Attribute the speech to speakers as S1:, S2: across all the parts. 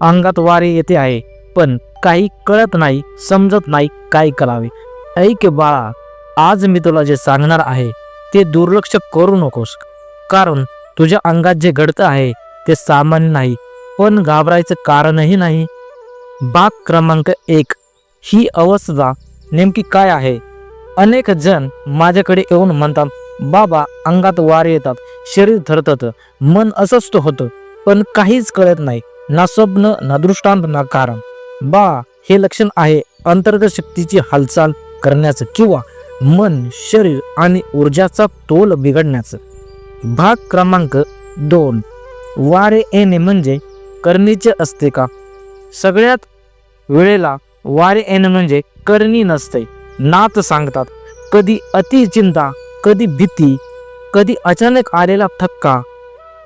S1: अंगात वारे येते आहे पण काही कळत नाही समजत नाही काय करावे. ऐक बाळा आज मी तुला जे सांगणार आहे ते दुर्लक्ष करू नकोस. कारण तुझ्या अंगात जे घडतं आहे ते सामान्य नाही पण घाबरायचं कारणही नाही. भाग क्रमांक एक ही अवस्था नेमकी काय आहे? अनेक जण माझ्याकडे येऊन म्हणतात बाबा अंगात वारे येतात शरीर थरथत मन अस्वस्थ होतं पण काहीच कळत नाही. ना स्वप्न ना दृष्टांत ना कारण बा हे लक्षण आहे अंतर्गत शक्तीची हालचाल करण्याचं किंवा मन शरीर आणि ऊर्जाचा तोल बिघडण्याचं. भाग क्रमांक दोन. वारे येणे म्हणजे करणीचे असते का? सगळ्यात वेळेला वारे येणे म्हणजे करणी नसते. नात सांगतात कधी अतिचिंता कधी भीती कधी अचानक आलेला थक्का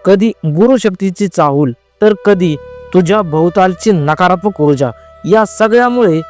S1: कधी गुरुशक्तीची चाहूल तर कधी तुझ्या भोवतालची नकारात्मक ऊर्जा या सगळ्यामुळे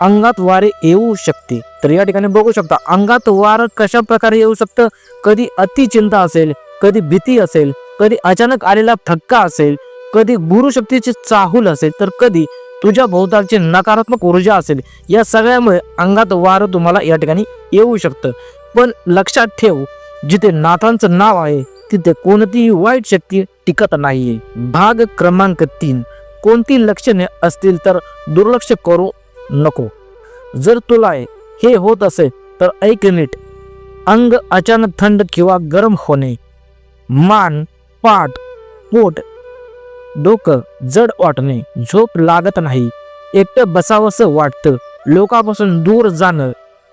S1: अंगात वारे येऊ शकते. तर या ठिकाणी बघू शकता अंगात वार कशा प्रकारे येऊ शकतं? कधी अतिचिंता असेल कधी भीती असेल कधी अचानक आलेला थक्का असेल कधी गुरुशक्तीची चाहूल असेल तर कधी तुझ्या भोवतालची नकारात्मक ऊर्जा असेल या सगळ्यामुळे अंगात वार तुम्हाला या ठिकाणी येऊ शकतं. पण लक्षात ठेव जिथे नाथांचं नाव आहे तिथे कोणतीही वाईट शक्ती टिकत नाहीये भाग क्रमांक तीन. कोणती लक्षणे असतील तर दुर्लक्ष करू नको. जर तुला हे होत असेल तर ऐक नीट. अंग अचानक थंड किंवा गरम होणे. मान पाठ पोट. डोकं जड वाटणे. झोप लागत नाही. एकटं बसावंसं वाटतं. लोकांपासून दूर जाणं.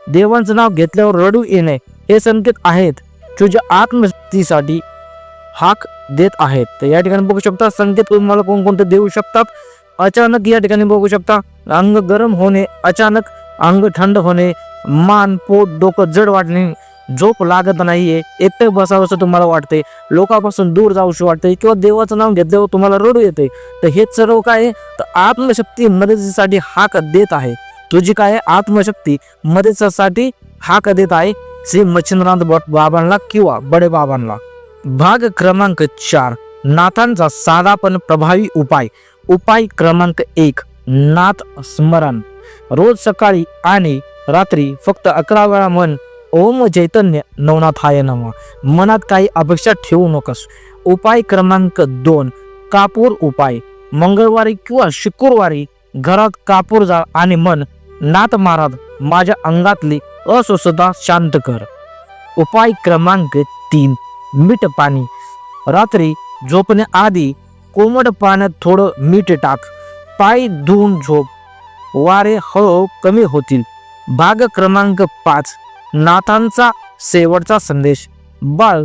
S1: देवांचं नाव घेतल्यावर रडू येणे. हे संकेत आहेत. तुझ्या आत्मशक्तीसाठी हाक देत आहेत तर या ठिकाणी बघू शकता संकेत तुम्हाला कोणकोणते देऊ शकतात अचानक या ठिकाणी बघू शकता अंग गरम होणे अचानक अंग थंड होणे मान पोट डोकं जड वाटणे झोप लागत नाहीये एकटं बसावंसं तुम्हाला वाटते लोकांपासून दूर जाऊशी वाटते किंवा देवाचं नाव घेतल्यावर तुम्हाला रडू येते तर हे सर्व काय आहे? तर आत्मशक्ती मदतीसाठी हाक देत आहे तुझी काय आहे? आत्मशक्ती मदतीसाठी हाक देत आहे श्री मच्छिंद्रनाथ बाबांना किंवा बडे बाबांना भाग क्रमांक चार नाथांचा साधा पण प्रभावी उपाय. उपाय क्रमांक एक नाथ स्मरण. रोज सकाळी आणि रात्री फक्त अकरा वेळा मन ओम चैतन्य नवनाथाय नम. मनात काही अपेक्षा ठेवू नकोस. उपाय क्रमांक दोन कापूर उपाय. मंगळवारी किंवा शुक्रवारी घरात कापूर जा आणि मन नाथ महाराज माझ्या अंगातली अस्वस्थता शांत कर. उपाय क्रमांक तीन मीठ पाणी. रात्री झोपण्याआधी कोमट पाण्यात थोडं मीठ टाक. पाय धुवून झोप. वारे हळू कमी होतील. भाग क्रमांक पाच. नाथांचा शेवटचा संदेश. बाळ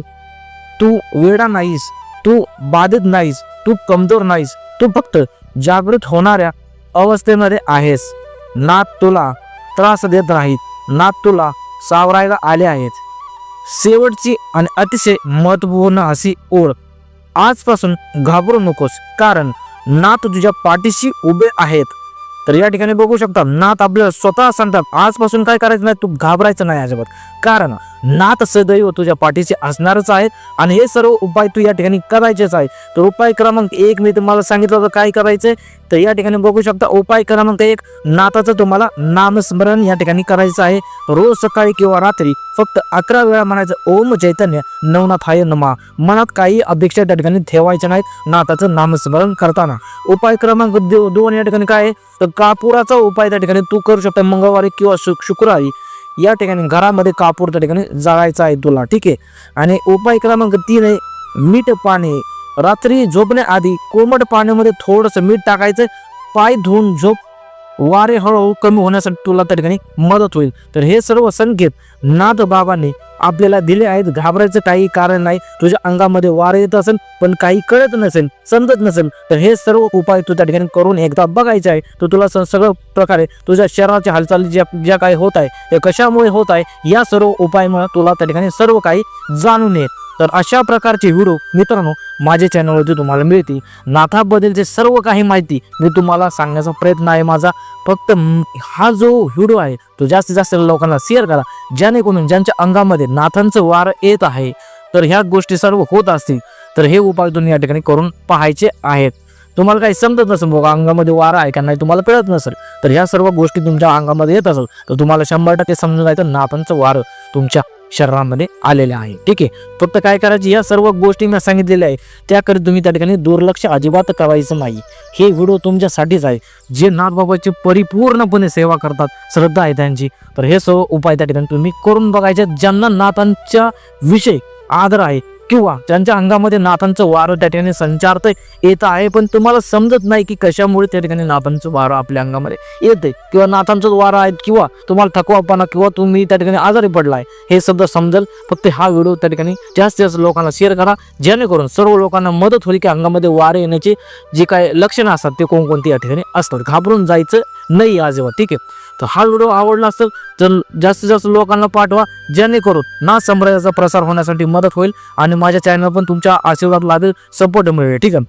S1: तू वेडा नाहीस. तू बाधित नाहीस. तू कमजोर नाहीस. तू फक्त जागृत होणाऱ्या अवस्थेमध्ये आहेस. नाथ तुला त्रास देत नाहीत. नाथ तुला सावरायला आले आहेत. शेवटची आणि अतिशय महत्त्वपूर्ण अशी ओळ. आजपासून घाबरू नकोस कारण नाथ तुझ्या पाठीशी उभे आहेत. तर या ठिकाणी बघू शकता नाथ आपल्याला स्वतः सांगतात आजपासून काय करायचं नाही तू घाबरायचं नाही अजिबात. कारण नाथ सदैव तुझ्या पाठीशी असणारच आहेत. आणि हे सर्व उपाय तू या ठिकाणी करायचेच आहे तर उपाय क्रमांक एक मी तुम्हाला सांगितलं होतं काय करायचंय. तर या ठिकाणी बघू शकता उपाय क्रमांक एक नाथाचं तुम्हाला नामस्मरण या ठिकाणी करायचं आहे. रोज सकाळी किंवा रात्री फक्त अकरा वेळा म्हणायचं ओम चैतन्य नवनाथ हाय नमा. मनात काही अपेक्षा त्या ठिकाणी ठेवायच्या नाहीत नाथाचं नामस्मरण करताना. उपाय क्रमांक दोन या ठिकाणी काय आहे? तर कापुराचा उपाय त्या ठिकाणी तू करू शकता मंगळवारी किंवा शुक्रवारी. या ठिकाणी घरामध्ये कापूर त्या ठिकाणी जाळायचा आहे तुला ठीक आहे? आणि उपाय क्रमांक तीन आहे मीठ पाणी. रात्री झोपण्याआधी कोमट पाण्यामध्ये थोडंसं मीठ टाकायचं पाय धुवून झोप. वारे हळूहळू कमी होण्यासाठी तुला त्या ठिकाणी मदत होईल. तर हे सर्व संकेत नाथ बाबांनी आपल्याला दिले आहेत. घाबरायचं काही कारण नाही. तुझ्या अंगामध्ये वार येत असेल पण काही कळत नसेल समजत नसेल तर हे सर्व उपाय तू त्या ठिकाणी करून एकदा बघायचे आहे. तर तुला सगळं प्रकारे तुझ्या शरीराच्या हालचाली ज्या ज्या काही होत आहे ते कशामुळे होत आहे या सर्व उपायामुळे तुला त्या ठिकाणी सर्व काही जाणून येत तर अशा प्रकारचे व्हिडिओ मित्रांनो माझ्या चॅनलवरती तुम्हाला मिळतील. नाथाबद्दलचे सर्व काही माहिती मी तुम्हाला सांगण्याचा प्रयत्न आहे माझा. फक्त हा जो व्हिडिओ आहे तो जास्तीत जास्त लोकांना शेअर करा. जेणेकरून ज्यांच्या अंगामध्ये नाथांचं वार येत आहे तर ह्या गोष्टी सर्व होत असतील. तर हे उपाय तुम्ही या ठिकाणी करून पाहायचे आहेत. तुम्हाला काही समजत नसेल बघा अंगामध्ये वारा आहे का नाही? तुम्हाला कळत नसेल. तर ह्या सर्व गोष्टी तुमच्या अंगामध्ये येत असेल तर तुम्हाला शंभर टक्के समजून जायचं नाथांचं वारं तुमच्या शरीरामध्ये आलेले आहे. ठीक आहे? फक्त काय करायची? या सर्व गोष्टी मी सांगितलेल्या आहे त्याकडे तुम्ही त्या ठिकाणी दुर्लक्ष अजिबात करायचं नाही. हे व्हिडिओ तुमच्यासाठीच आहे. जे नाथबाबाची परिपूर्णपणे सेवा करतात श्रद्धा आहे त्यांची. तर हे सर्व उपाय त्या ठिकाणी तुम्ही करून बघायचे ज्यांना नाथांच्या विषयी आदर आहे किंवा ज्यांच्या अंगामध्ये नाथांचं वारं त्या ठिकाणी संचारत येत आहे पण तुम्हाला समजत नाही की कशामुळे त्या ठिकाणी नाथांचं वारं आपल्या अंगामध्ये येते किंवा नाथांचं वारं आहेत किंवा तुम्हाला थकवापणा किंवा तुम्ही त्या ठिकाणी आजारी पडलाय हे शब्द समजेल. फक्त हा व्हिडिओ त्या ठिकाणी जास्तीत जास्त लोकांना शेअर करा. जेणेकरून सर्व लोकांना मदत होईल की अंगामध्ये वारे येण्याची जी काय लक्षणं असतात ते कोणकोणती या ठिकाणी असतात. घाबरून जायचं नाही आजेवर ठीक आहे? तर हा व्हिडिओ आवडला असेल तर जास्तीत जास्त लोकांना पाठवा जेणेकरून ना संप्रदायाचा प्रसार होण्यासाठी मदत होईल आणि माझ्या चॅनल पण तुमच्या आशीर्वाद लागेल सपोर्ट मिळेल ठीक आहे?